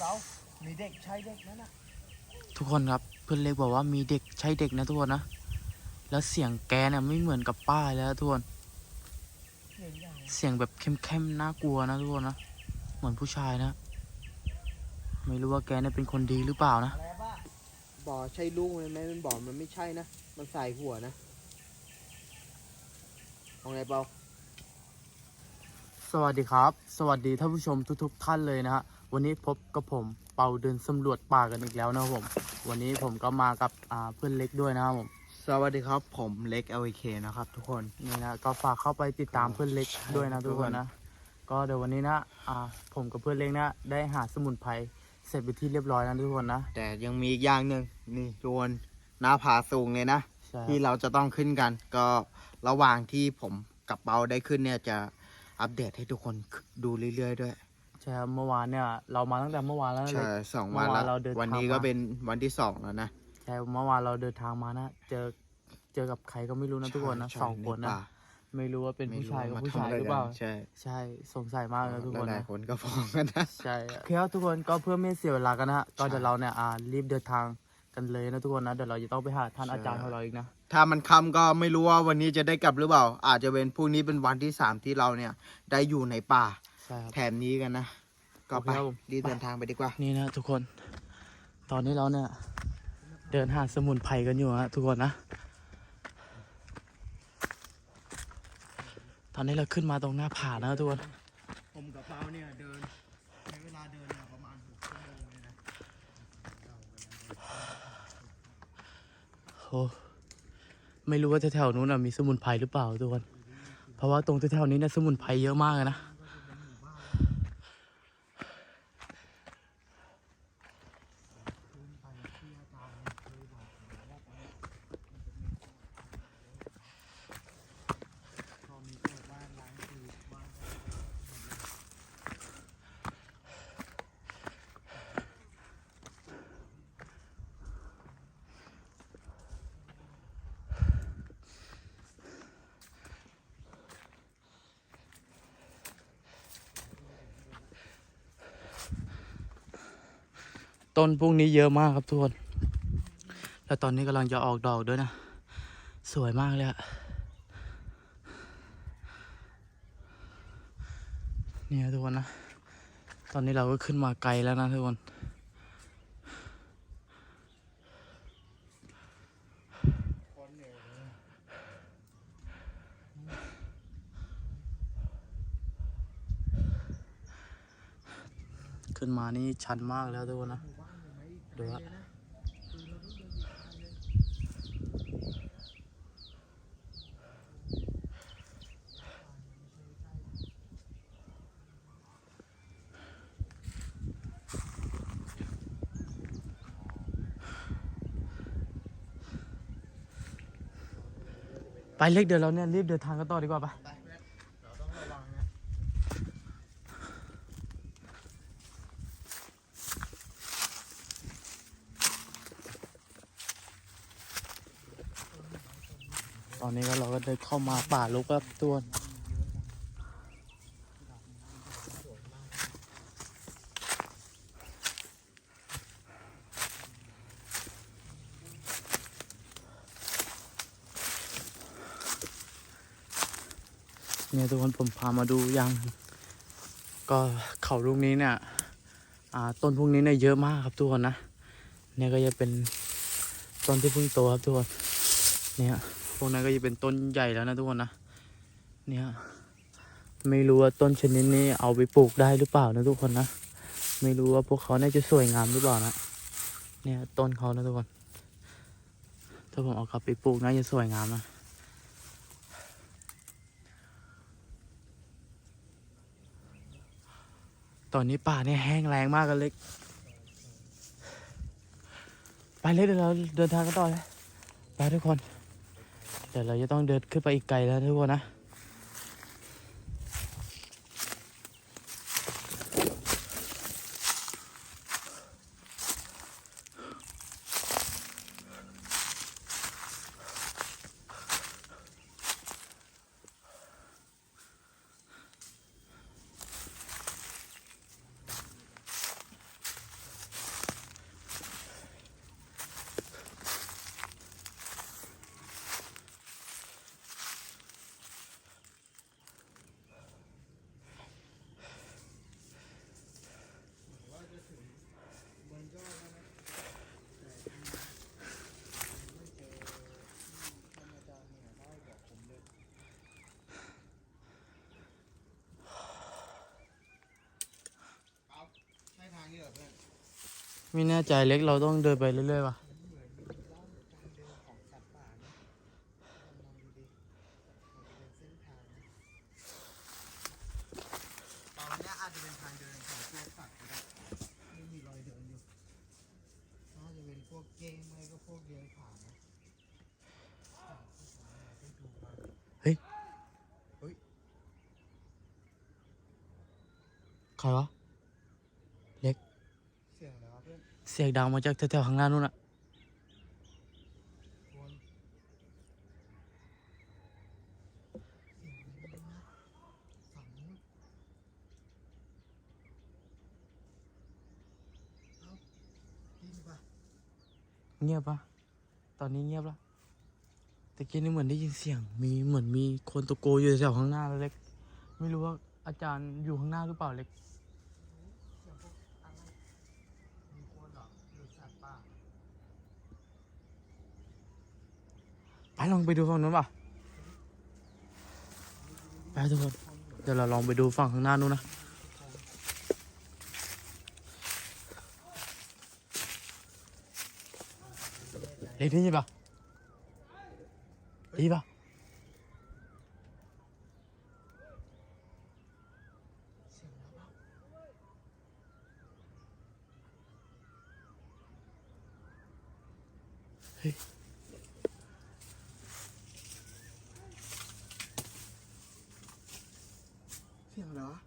เปามีเด็กใช้เด็กนั่นน่ะทุกคนครับเพื่อนเล็กบอกว่ามีเด็กใช่เด็กนะทุกคนนะ แล้วเสียงแกเนี่ยไม่เหมือนกับป้าเลยนะทุกคนเสียงอย่างนี้เสียงแบบเข้มๆน่ากลัวนะทุกคนนะ เหมือนผู้ชายนะ ไม่รู้ว่าแกเนี่ยเป็นคนดีหรือเปล่านะอะไรบ้าบ่อใช่ลูกมันไหมมันบ่อมันไม่ใช่นะ มันใส่หัวนะเอาไงเปาสวัสดีครับ สวัสดีท่านผู้ชมทุกๆท่านเลยนะฮะ วันนี้พบกับผมเปาเดินสำรวจป่ากันอีกแล้วนะครับผม วันนี้ผมก็มากับอ่าเพื่อนเล็กด้วยนะครับผม สวัสดีครับผมเล็ก LK นะครับ ทุกคนนี่นะก็ฝากเข้าไปติดตามเพื่อนเล็กด้วยนะทุกคนนะ ก็เดี๋ยววันนี้นะอ่าผมกับเพื่อนเล็กนะได้หาสมุนไพรเสร็จไปนที่เรียบร้อยแล้วทุกคนนะ แต่ยังมีอีกอย่างหนึ่งนี่ทุกคนหน้าผาสูงเลยนะใช่ที่เราจะต้องขึ้นกัน ก็ระหว่างที่ผมกับเปาได้ขึ้นเนี่ยจะอัปเดตให้ทุกคนดูเรื่อยๆด้วย ใช่ครับเมื่อวานเนี่ย เรามาตั้งแต่เมื่อวานแล้วนะเล็ใช่กสองวันเมื่อวานแล้วเราเดินทางวันนี้ก็มา เป็นวันที่สองแล้วนะใช่เมื่อวานเราเดินทางมานะเจอเจอกับใครก็ไม่รู้นะทุกคนนะใช่สองคนในะป่าไม่รู้ว่าเป็นไม่ผู้รู้ชายกับว่ผู้ทำชายะไหรือเปล่ากันใช่ใช่สงสัยมากนะทุกคนหลายนะๆคนก็ฟ้องกันนะ ใช่โอเคครับทุกคนก็เพื่อไม่เสียเวลากันนะฮะก็เดี๋ยวเราเนี่ยอ่ารีบเดินทางกันเลยนะทุกคนนะเดี๋ยวเราจะต้องไปหาท่านอาจารย์ของเราอีกนะ ถ้ามันค่ำก็ไม่รู้ว่าวันนี้จะได้กลับหรือเปล่า อาจจะเป็นพรุ่งนี้เป็นวันที่สามที่เราเนี่ย ได้อยู่ในป่าใช่ครับ แถมนี้กันนะ ก็ไปโอเคครับผม รีบเดินทางไปดีกว่า นี่นะทุกคน ตอนนี้เราเนี่ย เดินหาสมุนไพรกันอยู่ฮะทุกคนนะ ตอนนี้เราขึ้นมาตรงหน้าผานะทุกคน ผมกับเปาเนี่ยเดินใช้เวลาเดินเนี่ยประมาณหกชั่วโมงเลยนะโอ้ไม่รู้ว่าแถวๆนู้นนะมีสมุนไพรหรือเปล่าทุกคน เพราะว่าตรงแถวๆนี้เนี่ยสมุนไพรเยอะมากเลยนะ ต้นพวกนี้เยอะมากครับทุกคน แล้วตอนนี้กำลังจะออกดอกด้วยนะ สวยมากเลยอะเนี่ยทุกคนนะ ตอนนี้เราก็ขึ้นมาไกลแล้วนะทุกคนขึ้นมานี่ชันมากแล้วทุกคนนะ ดูฮะไปเล็กเดี๋ยวเราเนี่ยรีบเดินทางกันต่อดีกว่าปเราต้องระวังนะ ตอนนี้ก็ เราก็เดินเข้ามาป่าลุกแล้วทุกคนเนี่ยทุกคนผมพามาดูย่างก็เขาลูกนี้เนี่ยต้นพวกนี้เนี่ยเยอะมากครับทุกคนนะ เนี่ยก็จะเป็นต้นที่เพิ่งโตครับทุกคนเนี่ย พวกนั้นก็จะเป็นต้นใหญ่แล้วนะทุกคนนะเนี่ยไม่รู้ว่าต้นชนิดนี้เอาไปปลูกได้หรือเปล่านะทุกคนนะไม่รู้ว่าพวกเขาน่าจะสวยงามหรือเปล่านะเนี่ยต้นเขานะทุกคน ถ้าผมเอากลับไปปลูกน่าจะสวยงามนะตอนนี้ป่าเนี่ยแห้งแรงมากกันเล็ก ไปเลยเดี๋ยวเราเดินทางกันต่อเลย ไปทุกคน เดี๋ยวเราจะต้องเดินขึ้นไปอีกไกลแล้วทุกคนนะ ไม่แน่ใจเล็กเราต้องเดินไปเรื่อยๆว่ะ มันเหมือนมีร่องการเดินของสัตว์ป่านะลองดูดิมันจะเป็นเส้นทางนะตอนนี้อาจจะเป็นทางเดินของพวกสัตว์ก็ได้ไม่มีรอยเดินอยู่น่าจะเป็นพวกเก้งไม่ก็พวกเลี้ยงผานะจากที่ผมได้ดูมา ใครวะ เล็ก เสียงอะไรวะเพื่อน เสียงดังมาจากแถวๆข้างหน้านู่นอะวนเสียงอะไรไม่รู้นะฝั่งนู้นเอ้าได้ยินปะเงียบปะตอนนี้เงียบและตะกี้นี่เหมือนได้ยินเสียง มีเหมือนมีคนตะโกอยู่แถวข้างหน้าเล็ก ไม่รู้ว่าอาจารย์อยู่ข้างหน้าหรือเปล่าเล็ก เสียงพวกอะไรมีคนเหรอหรือสัตว์ป่า ไป ลองไปดูฝั่งนู้นป่ะไปทุกคน เดี๋ยวเราลองไปดูฝั่งข้างหน้านู้นนะ เล็กได้ยินป่ะได้ป่ะเสียงแล้วเปล่าเฮ้ย เสียงอะไรวะ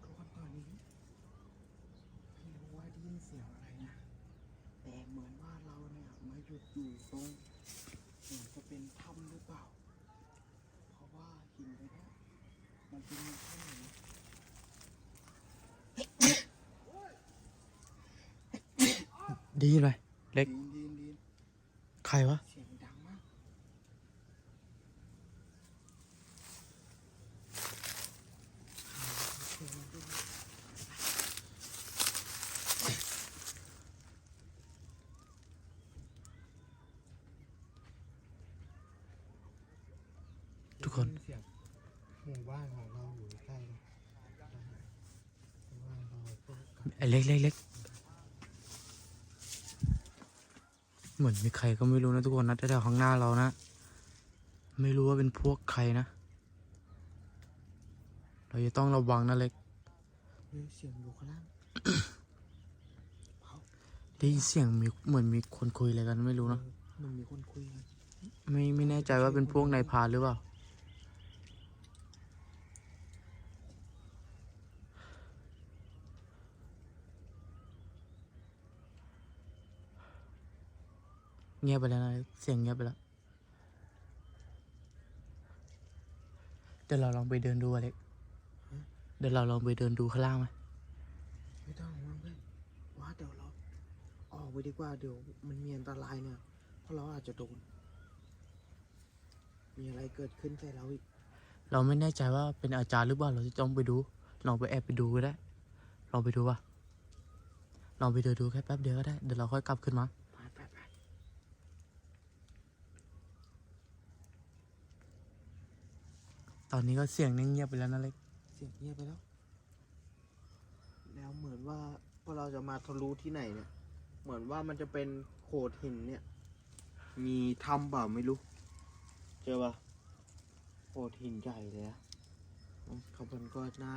ทุกคนตอนนี้ไม่รู้ว่าได้ยินเสียงอะไรนะ แต่เหมือนว่าเราเนี่ยมาหยุดอยู่ตรงเหมือนจะเป็นถ้ำหรือเปล่า เพราะว่าหินไปเนี่ยมันเป็นถ้ำอย่างนี้ ได้ยินไหมเล็กดีนดีนดีนใครวะ เสียงดังมาก ทุกคน เสียงหมู่บ้านของเราอยู่ใกล้เลยหมู่บ้านเราพวกกับไอ้เล็กเล็กเล็ก เหมือนมีใครก็ไม่รู้นะทุกคนนะแถวๆข้างหน้าเรานะ ไม่รู้ว่าเป็นพวกใครนะ เราจะต้องระวังนะเล็กเฮ้ยเสียงอยู่ข้างล่างได้ยินเสียงมีเหมือนมีคนคุยอะไรกันไม่รู้เนอะเออมันมีคนคุยกันไม่ไม่แน่ใจว่าเป็นพวกนายพรานหรือเปล่า เงียบไปแล้วนะเสียงเงียบไปแล้วเดี๋ยวเราลองไปเดินดูอเล็กเดี๋ยวเราลองไปเดินดูข้างล่างไหมไม่ต้องห่วงเพื่อนว่าเดี๋ยวเราออกไปดีกว่าเดี๋ยวมันมีอันตรายเนี่ยเพราะเราอาจจะโดนมีอะไรเกิดขึ้นใส่เราอีกเราไม่แน่ใจว่าเป็นอาจารย์หรือเปล่าเราจะต้องไปดูลองไปแอบไปดูก็ได้ลองไปดูป่ะลองไปเดินดูแค่แป๊บเดียวก็ได้เดี๋ยวเราค่อยกลับขึ้นมา ไปไปไป ตอนนี้ก็เสียงนิ่งเงียบไปแล้วนะเล็ก เสียงเงียบไปแล้ว แล้วเหมือนว่าพอเราจะมาทะลุที่ไหนเนี่ย เหมือนว่ามันจะเป็นโขดหินเนี่ย มีถ้ำเปล่าไม่รู้ เจอปะโขดหินใหญ่เลยอะขบวนก็น่า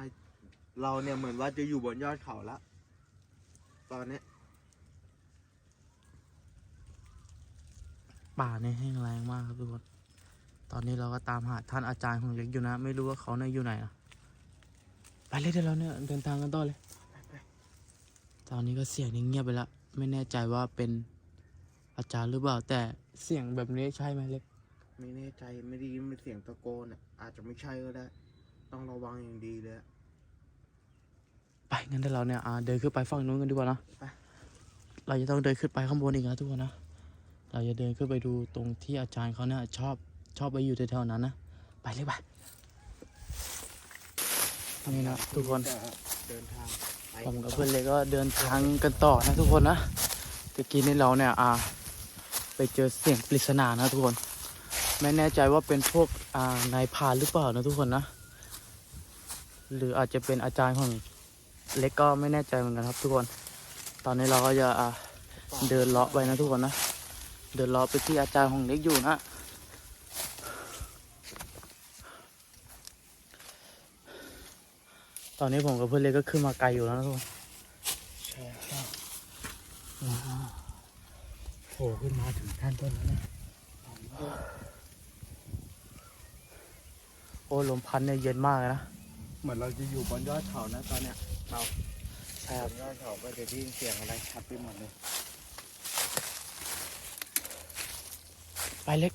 เราเนี่ยเหมือนว่าจะอยู่บนยอดเขาแล้วตอนเนี้ยป่าเนี่ยแห้งแรงมากครับทุกคน ตอนนี้เราก็ตามหาท่านอาจารย์ของเล็กอยู่นะ ไม่รู้ว่าเขาเนี่ยอยู่ไหนนะไปเลยเดี๋ยวเราเนี่ยเดินทางกันต่อเลยไปไปตอนนี้ก็เสียงนิ่งเงียบไปแล้วไม่แน่ใจว่าเป็นอาจารย์หรือเปล่า แต่เสียงแบบนี้ใช่ไหมเล็ก ไม่แน่ใจไม่ได้ยินเป็นเสียงตะโกนอะอาจจะไม่ใช่ก็ได้ ต้องระวังอย่างดีเลยอะไปงั้นเดี๋ยวเราเนี่ยอ่าเดินขึ้นไปฝั่งนู้นกันดีกว่านะไป เราจะต้องเดินขึ้นไปข้างบนอีกนะทุกคนนะ เราจะเดินขึ้นไปดูตรงที่อาจารย์เขาเนี่ยชอบ ชอบไปอยู่แถวๆนั้นนะ ไปเลยไปนี่นะทุกคนเดินทางผมกับเพื่อนเลยก็เดินทางกันต่อนะทุกคนนะตะกี้นี่เราเนี่ยอ่าไปเจอเสียงปริศนานะทุกคน ไม่แน่ใจว่าเป็นพวกอ่านายพานหรือเปล่านะทุกคนนะ หรืออาจจะเป็นอาจารย์ของเล็กก็ไม่แน่ใจเหมือนกันครับ ทุกคน ตอนนี้เราก็จะอะเดินเลาะไปนะทุกคนนะ เดินเลาะไปที่อาจารย์ของเล็กอยู่นะ อนนี้ผมกับเพื่อนเล็กก็ขึ้นมาไกลอยู่แล้วนะทุกคนใช่ครับว้าวโผล่ขึ้นมาถึงท่านต้นแล้วนะโอ้ลมพัดเนี่ยเย็นมากเลยนะ เหมือนเราจะอยู่บนยอดเขานะตอนเนี้ยเราใช่ครับบนยอดเขาก็จะได้ยินเสียงอะไรชัดไปหมดเลย ไปเล็ก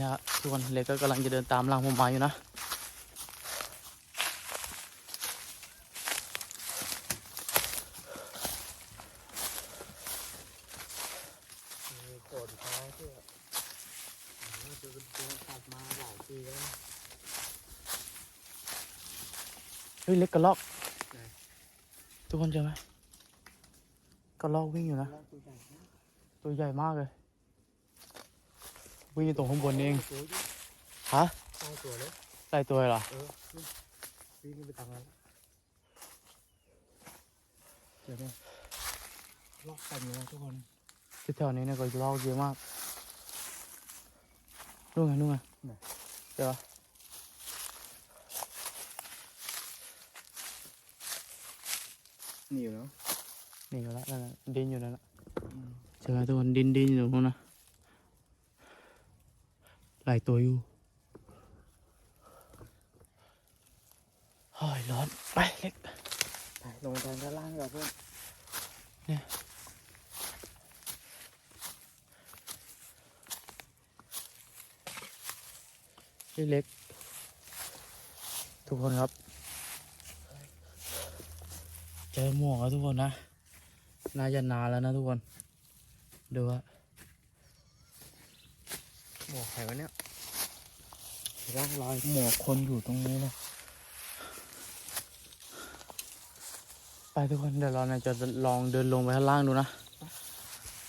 นี่ยทุกคนเล็กก็กำลังจะเดินตามหลังผมมาอยู่นะมีโขดท้ายที่แบบโอ้โหโดนโดนตัดมาหลายปีแล้วนะเฮ้ยเล็กกระลอกไหนทุกคนเจอไหมกระลอกวิ่งอยู่นะแล้วตัวใหญ่นะตัวใหญ่มากเลย วิ่งอยู่ตรงข้างบนนี่เองตัวดิฮะตายตัวเลยใส่ตัวเลยเหรอ เออนี่วิ่งไปทางนั้นเดี๋ยวเนี่ยลอกเต็มเลยนะทุกคนที่แถวนี้เนี่ยก็ลอกเยอะมากนู่นไงนู่นไงไหนเจอปะนี่อยู่เนาะนี่อยู่แล้วนั่นน่ะดินอยู่นั่นแหละเจอไหมทุกคนดินดินอยู่ตรงนู้นนะห ลายตัวอยู่เฮ้ยร้อน ไปเล็กไปลงไปทางด้านล่างดีกว่าเพื่อนพี่เล็ก ทุกคนครับ เจอหมวกแล้วทุกคนนะ น่าจะนานแล้วนะทุกคน ดูว่า หมวกใครวะเนี่ยร่องรอยหมวกคนอยู่ตรงนี้นะไปทุกคนเดี๋ยวเราเนี่ยจะลองเดินลงไปข้างล่างดูนะ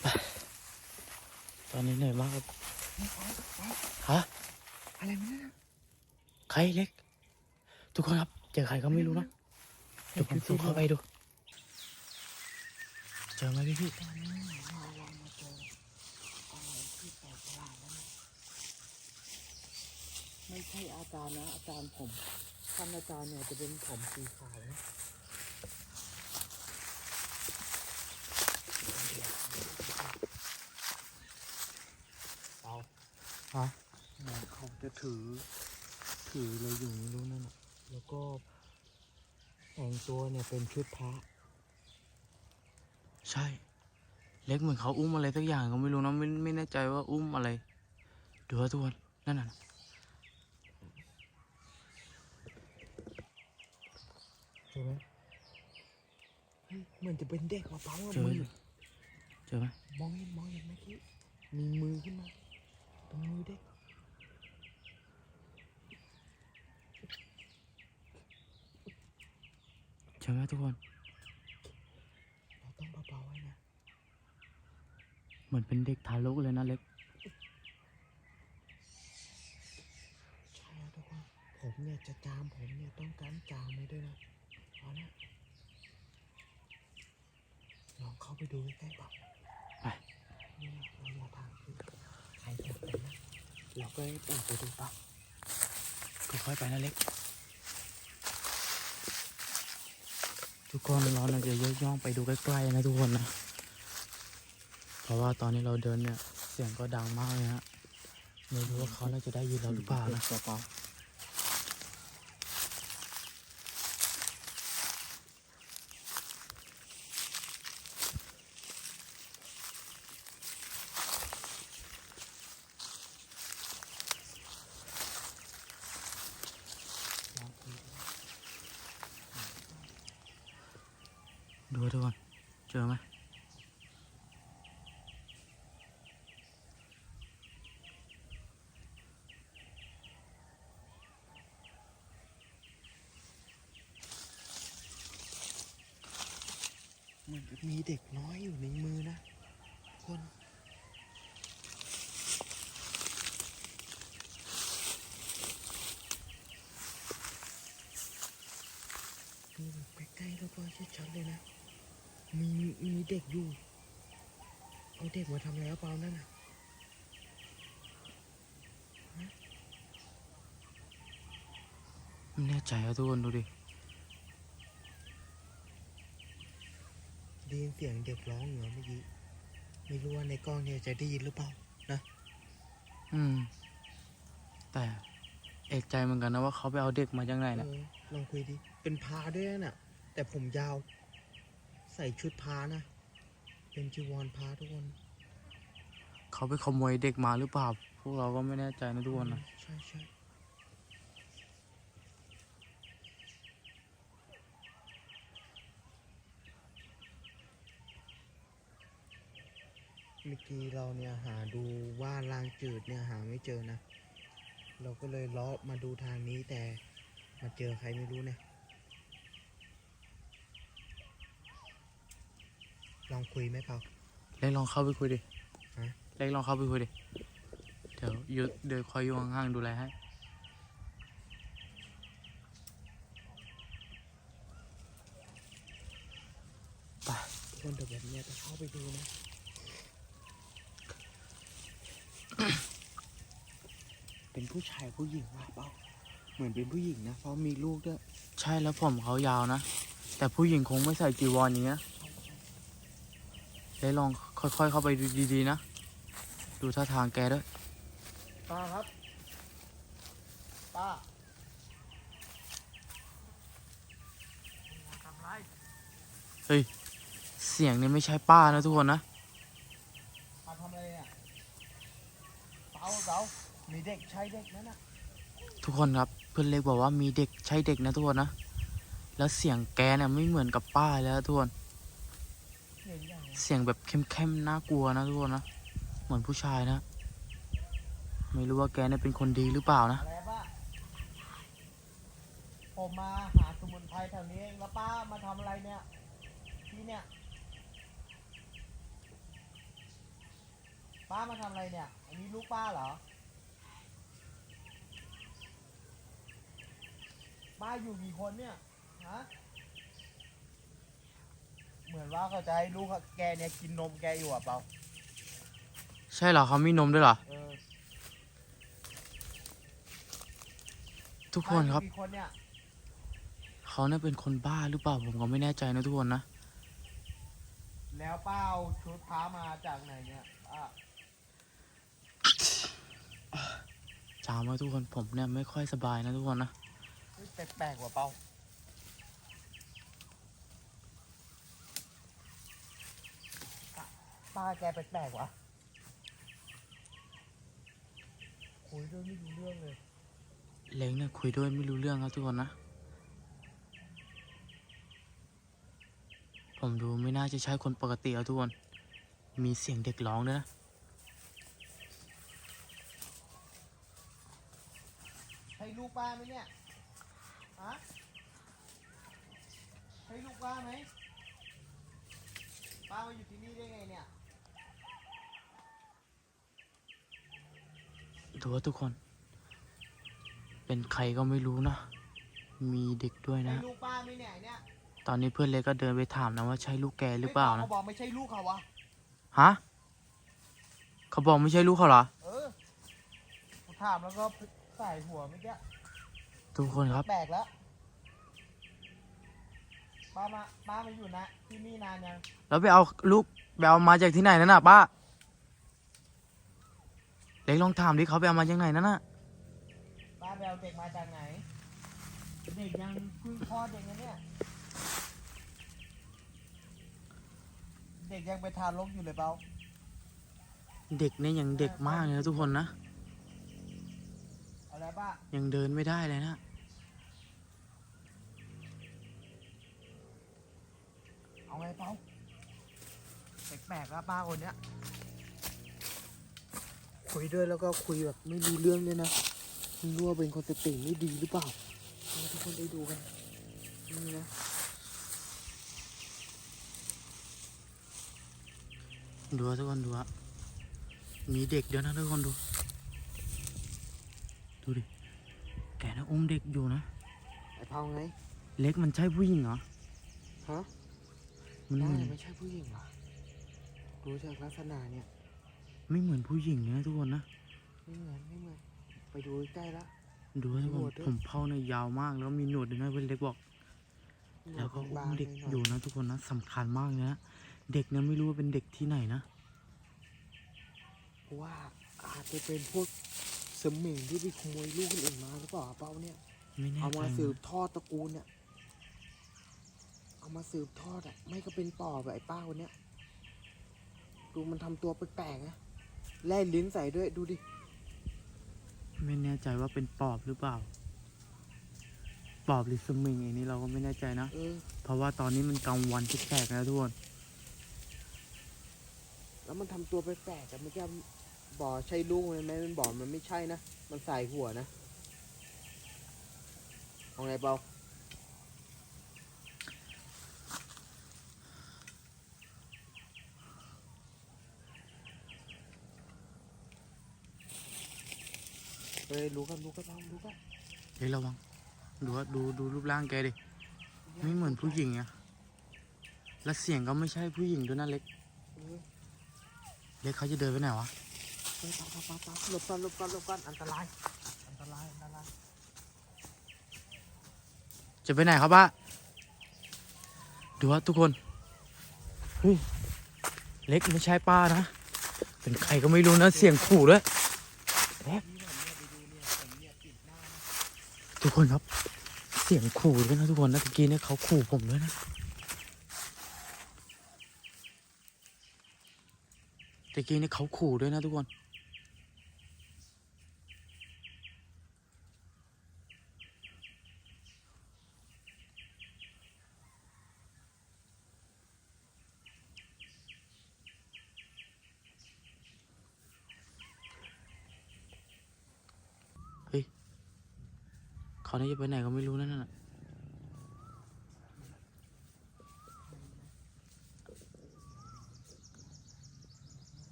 ไปตอนนี้เหนื่อยมากครับฮะอะไรวะเนี่ยใครเล็ก ทุกคนครับเจอใครก็ไม่รู้นะเดี๋ยวผมซูมเข้าไปดู เจอไหมพี่พี่ ตอนนี้เราลองมาเจออะไรที่แปลกประหลาดแล้วเนี่ย ไม่ใช่อาจารย์นะ อาจารย์ผมท่านอาจารย์เนี่ยจะเป็นผมสีขาวนะเอาฮะเหมือนเขาจะถือ ถืออะไรอยู่ไม่รู้นั่นน่ะแล้วก็แต่งตัวเนี่ยเป็นชุดพระใช่ เล็กเหมือนเขาอุ้มอะไรสักอย่างก็ไม่รู้นะไม่ไม่แน่ใจว่าอุ้มอะไรดูว่าทุกคนนั่นน่ะ ช่ไหมเฮ้ยเหมือนจะเป็นเด็กมาเป้าอะเจอมืไหมอเจอไหมมองเห็นมองเห็นเมื่อกี้มีมือขึ้นมาตรงมือเด็กเจอไหมทุกคนเราต้องเบาๆไว้นะเหมือนเป็นเด็กทารกเลยนะเล็กใช่แล้วทุกคนผมเนี่ยจะจามผมเนี่ยต้องการจามไว้ด้วยนะ เอาละลองเข้าไปดูใกล้ๆเปล่าไปนี่เราอย่าทางคือใครจะเป็นนะเราก็ให้เปิดไปดูเปล่าค่อยๆไปนะเล็ก ทุกคนเราเนี่ยจะยกย่องไปดูใกล้ๆนะทุกคนนะ เพราะว่าตอนนี้เราเดินเนี่ยเสียงก็ดังมากเลยฮะไม่รู้ว่าเขาน่าจะได้ยินเราหรือเปล่านะเปล่าลองคุยดู ดูว่าทุกคนเจอไหม เห มือนกับมีเด็กน้อยอยู่ในมือนะคนดูแบบใกล้ๆแล้วก็ชัดๆเลยนะ มีมีเด็กอยู่ เอาเด็กมาทำอะไรหรือเปล่านั่นน่ะไม่แน่ใจครับทุกคนดูดิ ได้ยินเสียงเด็กร้องอยู่อะเมื่อกี้ไม่รู้ว่าในกล้องเนี่ยจะได้ยินหรือเปล่าอืม แต่เอกใจเหมือนกันนะว่าเขาไปเอาเด็กมาจากไหนนะเออลองคุยดิเป็นพาด้วยน่ะ แต่ผมยาว ใส่ชุดพานะเป็นจีวรพาทุกคนเขาไปขโมยเด็กมาหรือเปล่า พวกเราก็ไม่แน่ใจนะทุกคนนะ ใช่ใช่ เมื่อกี้เราเนี่ยหาดูว่าลางจืดเนี่ยหาไม่เจอนะ เราก็เลยเลาะมาดูทางนี้แต่มาเจอใครไม่รู้เนี่ยลองคุยไหมเปล่าเล็กลองเข้าไปคุยดิฮะเล็กลองเข้าไปคุยดิ เดี๋ยวอยุดเดี๋ยวคอยอยู่ห่างๆดูแลให้ทุกคนเดี๋ยวแบบเนี้ยจะเข้าไปดูนะ เป็นผู้ชายผู้หญิงว่าเปล่าเหมือนเป็นผู้หญิงนะเพราะมีลูกด้วยใช่แล้วผมเขายาวนะ แต่ผู้หญิงคงไม่ใส่จีวรอย่างเงี้ยเล็กลองค่อยๆเข้าไปดูดีๆนะ ดูท่าทางแกด้วยป้าครับป้าเสียงนี่ไม่ใช่ป้านะทุกคนนะป้าทำอะไรเนี่ยเปล่าเปล่า มีเด็กใช้เด็กนั่นน่ะทุกคนครับเพื่อนเล็กบอกว่ามีเด็กใช่เด็กนะทุกคนนะแล้วเสียงแกเนี่ยไม่เหมือนกับป้าเลยนะทุกคนเห็นอย่างเนี้ยเสียงแบบเข้มๆน่ากลัวนะทุกคนนะเหมือนผู้ชายนะ ไม่รู้ว่าแกเนี่ยเป็นคนดีหรือเปล่านะอะไรป้าผมมาหาสมุนไพรแถวนี้เองแล้วป้ามาทำอะไรเนี่ยที่เนี่ยป้ามาทำอะไรเนี่ย อันนี้ลูกป้าเหรอ ป้าอยู่กี่คนเนี่ย ฮะ เหมือนว่าเขาจะให้ลูกแกเนี่ยกินนมแกอยู่อะเปล่า ใช่เหรอเขามีนมด้วยเหรอ เออทุกคนครับป้าอยู่กี่คนเนี่ย เขาเนี่ยเป็นคนบ้าหรือเปล่าผมก็ไม่แน่ใจนะทุกคนนะ แล้วป้าเอาชุดพ้ามาจากไหนเนี่ยป้าจามไว้ทุกคนผมเนี่ยไม่ค่อยสบายนะทุกคนนะเฮ้ย แปลกๆว่ะเปาป้าป้าแกแปลกๆวะคุยด้วยไม่รู้เรื่องเลย เล้งเนี่ยคุยด้วยไม่รู้เรื่องครับทุกคนนะ ผมดูไม่น่าจะใช่คนปกติครับทุกคน มีเสียงเด็กร้องด้วยนะให้ลูกป้าไหมเนี่ยฮะให้ลูกป้าไหมป้ามาอยู่ที่นี่ได้ไงเนี่ย ดูว่าทุกคน เป็นใครก็ไม่รู้นะ มีเด็กด้วยให้นะลูกป้าไหมเนี่ยเนี่ยตอนนี้เพื่อนเล็กก็เดินไปถามนะว่าใช่ลูกแกหรือเปล่าฮ้ยนะเขาบอกไม่ใช่ลูกเขาวะ ฮะ เขาบอกไม่ใช่ลูกเขาเหรอ เออกูถามแล้วก็ใส่หัวเมื่อกี้ทุกคนครับ แปลกแล้ว ป้ามาป้ามาอยู่นะที่นี่นานยังแล้วไปเอาลูกไปเอามาจากที่ไหนนั่นน่ะป้าเล็กลองถามดิเขาไปเอามาจากไหนนั่นน่ะป้าไปเอาเด็กมาจากไหน เด็กยังเพิ่งคลอดเด็กนะเนี่ย เด็กยังไปทารกอยู่เลยเปล่าเด็กเนี่ยยังเด็กมากเลยนะทุกคนนะอะไรป้า ยังเดินไม่ได้เลยนะ เอา ไงเปล่าแปลกๆแล้วป้าคนเนี้ย คุยด้วยแล้วก็คุยแบบไม่รู้เรื่องเลยนะไม่รู้ว่าเป็นคนสติไม่ดีหรือเปล่าให้ทุกคนได้ดูกันนี่นะดูอะทุกคนดูอะมีเด็กเดี๋ยวนะทุกคนดู ดูดิแกนะอุ้มเด็กอยู่นะไอ้เผาไง เล็กมันใช่ผู้หญิงเหรอฮะ มันน่าเหมือนจะไม่ใช่ผู้หญิงเหรอดูจากลักษณะเนี่ย ไม่เหมือนผู้หญิงเลยนะทุกคนนะ ไม่เหมือนไม่เหมือนไปดูใกล้ๆละ ดูอะทุกคหนนวดด้วย ผมเผาเนี่ยยาวมากแล้วมีหนวดด้วยนะเพื่อนเล็กบอก แล้วก็อุ้มเด็กอยู่นะทุกคนนะสำคัญมากเลยนะ เด็กเนี่ยไม่รู้ว่าเป็นเด็กที่ไหนนะเพราะว่าอาจจะเป็นพวกสมิงที่ไปขโมยลูกคนอื่นมาหรือเปล่าเป้าเนี่ย ไม่แน่เอาใจมาสืบนะทอดตระกูลเนี่ย เอามาสืบทอดอะ ไม่ก็เป็นปอบอะไอ้ป้าคนเนี้ย ดูมันทำตัวแปลกๆนะแล่ลิ้นใส่ด้วยดูดิ ไม่แน่ใจว่าเป็นปอบหรือเปล่า ปอบหรือสมิงอันนี้เราก็ไม่แน่ใจนะ เออ เพราะว่าตอนนี้มันกลางวันแสกๆนะทุกคนแล้วมันทำตัวแปลกๆอะมันจะบอกใช่ลูกมันไหมมันบอกมันไม่ใช่นะ มันใส่หัวนะ เอาไงเปา เฮ้ยรู้กันรู้กันเปารู้กันเฮ้ยระวังดูว่าดูดูรูปร่างแกดิไม่เหมือนผู้หญิงอะและเสียงก็ไม่ใช่ผู้หญิงด้วยนะเล็กเออเล็กเขาจะเดินไปไหนวะเฮ้ยเปาเปาเปาเปาหลบก่อนหลบก่อนหลบก่อนอันตราย อันตราย อันตราย จะไปไหนครับป้าดูว่าทุกคนเฮ้ยเล็กไม่ใช่ป้านะ เป็นใครก็ไม่รู้นะ เสียงขู่ด้วยเล็กทุก คนครับ เสียงขู่ด้วยนะทุกคนนะตะกี้เนี่ยเขาขู่ผมด้วยนะตะกี้เนี่ยเขาขู่ด้วยนะทุกคน เขาน่าจะไปไหนก็ไม่รู้นั่นน่ะ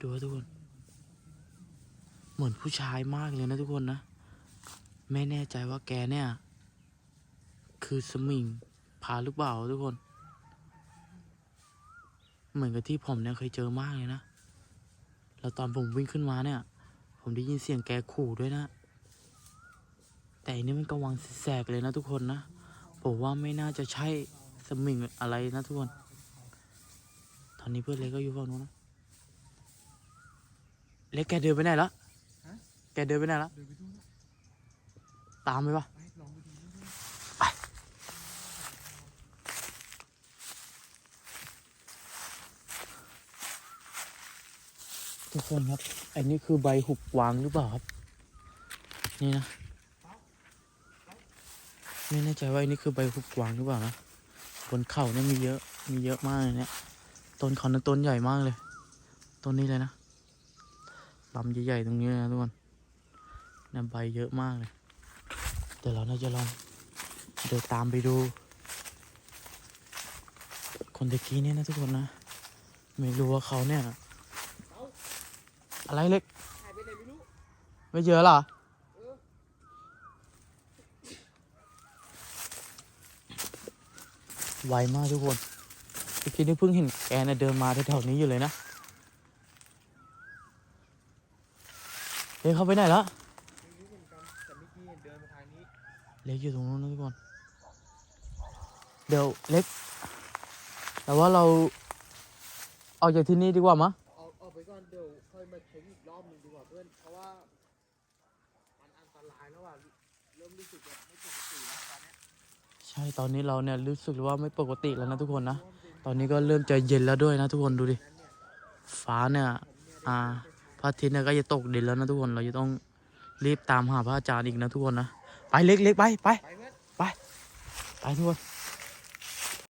ดูว่าทุกคน เหมือนผู้ชายมากเลยนะทุกคนนะ ไม่แน่ใจว่าแกเนี่ย คือสมิงพาหรือเปล่าทุกคน เหมือนกับที่ผมเนี่ยเคยเจอมากเลยนะ แล้วตอนผมวิ่งขึ้นมาเนี่ย ผมได้ยินเสียงแกขู่ด้วยนะ แต่อันนี้มันกำวังแสกเลยนะทุกคนนะ ผมว่าไม่น่าจะใช่สมิงอะไรนะทุกคน ตอนนี้เพื่อนเล็กก็อยู่ฝั่งนู้นนะเล็กแกเดินไปไหนละแกเดินไปไหนละตามไปปะทุกคนครับ อันนี้คือใบหุบวางหรือเปล่าครับ นี่นะ ไม่แน่ใจว่าอันนี้คือใบหุบกวางหรือเปล่านะบนเขาเนี่ยมีเยอะมีเยอะมากเลยเนี่ยต้นเขานั้นต้นใหญ่มากเลยต้นนี้เลยนะลำใหญ่ๆตรงนี้เลยนะทุกคนเนี่ยใบเยอะมากเลยเดี๋ยวเราน่าจะลองเดินตามไปดู คนตะกี้เนี่ยนะทุกคนนะ ไม่รู้ว่าเขาเนี่ย อะไรเล็กหายไปไหนไม่รู้ไม่เจอเหรอเออ ไวมากทุกคนเมื่อกี้นี่เพิ่งเห็นแกนะเดินมาแถวๆนี้อยู่เลยนะเล็กเขาไปไหนแล้วเล็กอยู่ตรงนู้นนะทุกคน เดี๋ยวเล็ก แต่ว่าเราออกจากที่นี่ดีกว่ามะเอออกไปก่อนเดี๋ยวค่อยมาเช็คอีกรอบหนึงดีกว่าเพื่อน เพราะว่ามันอันตรายแล้วอะ เริ่มรู้สึกแบบไม่ปกติแล้วตอนนี้ ช่ตอนนี้เราเนี่ยรู้สึกว่าไม่ปกติแล้วนะทุกคนนะ ตอนนี้ก็เริ่มจะเย็นแล้วด้วยนะทุกคนดูดิ ฟ้าเนี่ย อ่า พระอาทิตย์เนี่ยก็จะตกดินแล้วนะทุกคน เราจะต้องรีบตามหาพระอาจารย์อีกนะทุกคนนะ ไปเล็กๆไปไปไปไปทุกคน